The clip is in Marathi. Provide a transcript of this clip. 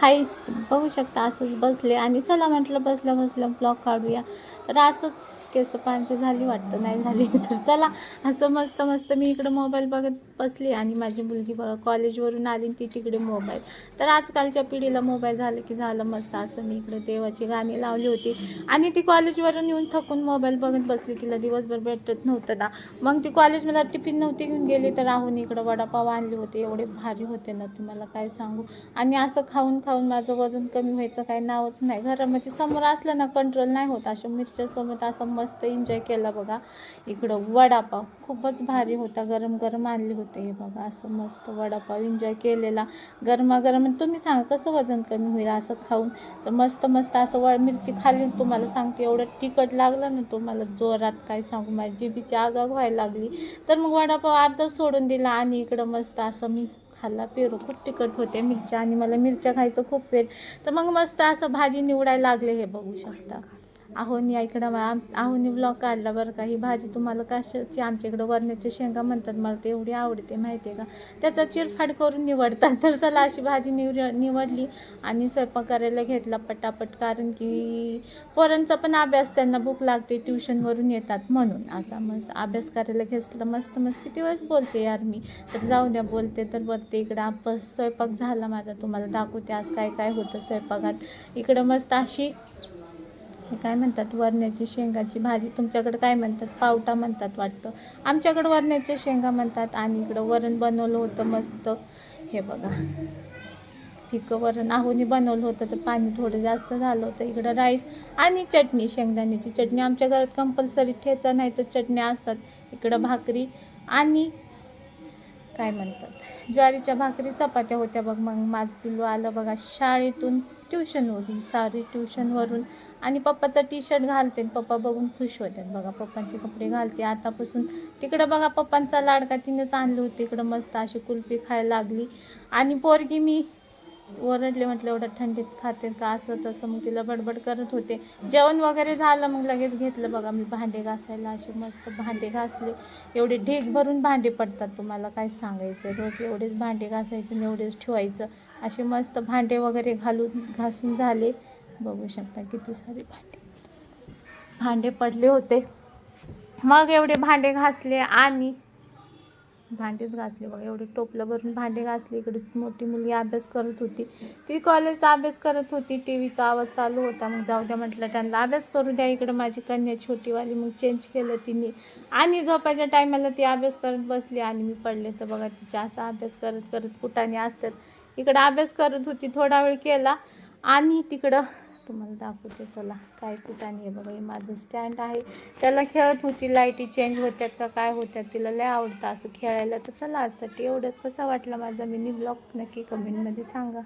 हाय बघू शकता असंच बसले. आणि चला म्हटलं बसल्या बसल्या ब्लॉग काढूया. तर असंच केस पांढरी झाली वाटतं नाही झाली तर चला. असं मस्त मस्त मी इकडं मोबाईल बघत बसली आणि माझी मुलगी बघा कॉलेजवरून आली ती तिकडे मोबाईल तर आजकालच्या पिढीला मोबाईल झालं की झालं मस्त. असं मी इकडे देवाची गाणी लावली होती. आणि ती कॉलेजवरून येऊन थकून मोबाईल बघत बसली. तिला दिवसभर भेटत नव्हतं ना. मग ती कॉलेजमध्ये टिफिन नव्हती घेऊन गेली. तर राहून इकडं वडापाव आणले होते. एवढे भारी होते ना तुम्हाला काय सांगू. आणि असं खाऊन खाऊन माझं वजन कमी व्हायचं काही नावच नाही. घरामध्ये समोर असलं ना कंट्रोल नाही होत. अशा त्याच्यासोबत असं मस्त एन्जॉय केला बघा. इकडं वडापाव खूपच भारी होता. गरम गरम आणले होते हे बघा. असं मस्त वडापाव एन्जॉय केलेला. गरमागरम तुम्ही सांगा कसं वजन कमी होईल असं खाऊन? तर मस्त मस्त असं व मिरची खाल्ली तुम्हाला सांगते. एवढं तिखट लागलं ना तुम्हाला जोरात काय सांगू? माझी जिबीची आगाग व्हायला लागली. तर मग वडापाव अर्धा सोडून दिला आणि इकडं मस्त असं मी खाल्ला. पेरू खूप तिखट होते मिरच्या आणि मला मिरच्या खायचं खूप वेळ. तर मग मस्त असं भाजी निवडायला लागले हे बघू शकता. आहोनी इकडं आहोनी ब्लॉग काढला बरं का. ही भाजी तुम्हाला कशाची? आमच्या इकडं वरण्याच्या शेंगा म्हणतात. मला ते एवढी आवडते माहिती आहे का? त्याचा चिरफाड करून निवडतात. तर चला अशी भाजी निव निवडली आणि स्वयंपाक करायला घेतला पटापट. कारण की पोरांचा पण अभ्यास त्यांना भूक लागते ट्युशनवरून येतात म्हणून. असा मस्त अभ्यास करायला घेतला. मस्त मस्त. किती वेळेस बोलते यार मी. तर जाऊ द्या बोलते तर बोलते इकडं. आपण स्वयंपाक झाला माझा. तुम्हाला दाखवते आज काय काय होतं स्वयंपाकात. इकडं मस्त अशी हे काय म्हणतात? वरण्याची शेंगाची भाजी. तुमच्याकडे काय म्हणतात? पावटा म्हणतात वाटतं. आमच्याकडं वरण्याच्या शेंगा म्हणतात. आणि इकडं वरण बनवलं होतं मस्त. हे बघा. फिकं वरण. आहोनी बनवलं होतं तर पाणी थोडं जास्त झालं होतं. इकडं राईस आणि चटणी. शेंगदाण्याची चटणी. आमच्या घरात कंपल्सरी ठेचा नाही तर चटण्या असतात. इकडं भाकरी आणि काय म्हणतात? ज्वारीच्या भाकरी चपात्या होत्या बघ. मग माझं पिल्लू आलं बघा. शाळेतून ट्युशनवरून सारी ट्युशनवरून आणि पप्पाचा टी शर्ट घालते पप्पा बघून खुश होतात. बघा पप्पांचे कपडे घालते. आतापासून तिकडं बघा पप्पांचा लाडका तिनेच आणलं होतं. इकडं मस्त अशी कुल्फी खायला लागली. आणि पोरगी मी ओरडले म्हटलं एवढं थंडीत खाते का? असं तसं. मग तिला बडबड करत होते. जेवण वगैरे झालं मग लगेच घेतलं. बघा मी भांडे घासायला असे मस्त भांडे घासले. एवढे ढीग भरून भांडे पडतात तुम्हाला काय सांगायचं रोज एवढेच भांडे घासायचे आणि एवढेच ठेवायचं. असे मस्त भांडे वगैरे घालून घासून झाले. बघू शकता किती सारे भांडे. भांडे पडले होते. मग एवढे भांडे घासले आणि भांडेच घासले बघा एवढे टोपलं भरून भांडे घासले. इकडे मोठी मुलगी अभ्यास करत होती. ती कॉलेजचा अभ्यास करत होती. टी व्हीचा आवाज चालू होता. मग जाऊ द्या म्हटलं त्यांना अभ्यास करू द्या. इकडं माझी कन्या छोटीवाली मग चेंज केलं तिने. आणि झोपायच्या टायमाला ती अभ्यास करत बसली. आणि मी पडले तर बघा तिच्या असा अभ्यास करत करत कुठाने असतात. इकडं अभ्यास करत होती. थोडा वेळ केला आणि तिकडं तुम्हाला दाखवते चला. काय कुठाने आहे बघा हे माझं स्टँड आहे. त्याला खेळत होती लाईटी चेंज होत्यात का काय होत्यात तिला लय आवडतं असं खेळायला. तर चला आजसाठी एवढंच कसा वाटला माझा? मिनी ब्लॉग नक्की कमेंटमध्ये सांगा.